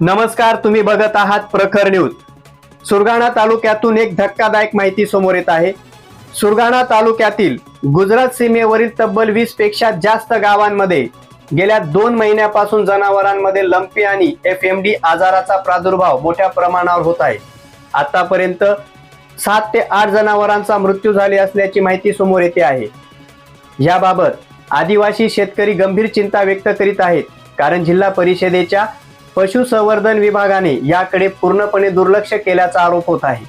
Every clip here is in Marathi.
नमस्कार तुम्ही बघत आहात प्रखर न्यूज. सुरगाणा तालुक्यातून एक धक्कादायक माहिती समोर येत आहे. सुरगाणा तालुक्यातील गुजरात सीमेवरील तब्बल वीसपेक्षा जास्त गावांमध्ये गेल्या दोन महिन्यापासून जनावरांमध्ये लंपी आणि एफ एम डी आजाराचा प्रादुर्भाव मोठ्या प्रमाणावर होत आहे. आतापर्यंत सात ते आठ जनावरांचा मृत्यू झाले असल्याची माहिती समोर येते आहे. याबाबत आदिवासी शेतकरी गंभीर चिंता व्यक्त करीत आहेत कारण जिल्हा परिषदेच्या पशुसंवर्धन विभागाने याकडे पूर्णपणे दुर्लक्ष केल्याचा आरोप होत आहे.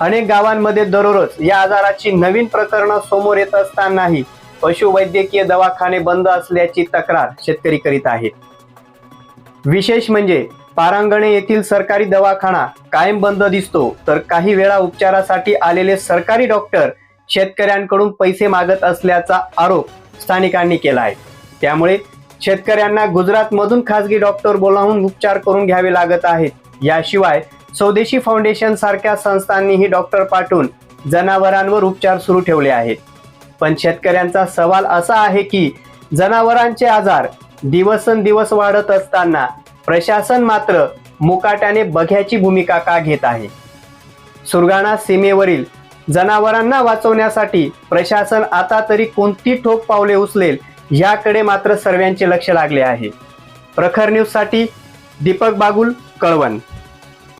अनेक गावांमध्ये दररोज या आजाराची नवीन प्रकरणं समोर येत असतानाही पशुवैद्यकीय दवाखाने बंद असल्याची तक्रार शेतकरी करीत आहेत. विशेष म्हणजे पारांगणे येथील सरकारी दवाखाना कायम बंद दिसतो तर काही वेळा उपचारासाठी आलेले सरकारी डॉक्टर शेतकऱ्यांकडून पैसे मागत असल्याचा आरोप स्थानिकांनी केला आहे. त्यामुळे शेतकऱ्यांना गुजरातमधून खासगी डॉक्टर बोलावून उपचार करून घ्यावे लागत आहेत. याशिवाय स्वदेशी फाउंडेशन सारख्या संस्थांनीही डॉक्टर पाठवून जनावरांवर उपचार सुरू ठेवले आहेत. पण शेतकऱ्यांचा सवाल असा आहे की जनावरांचे आजार दिवसेंदिवस वाढत असताना प्रशासन मात्र मुकाट्याने बघ्याची भूमिका का घेत आहे? सुरगाणा सीमेवरील जनावरांना वाचवण्यासाठी प्रशासन आता तरी कोणती ठोक पावले उचलेल याकडे मात्र सर्वांचे लक्ष लागले आहे. प्रखर न्यूजसाठी दीपक बागुल कळवण.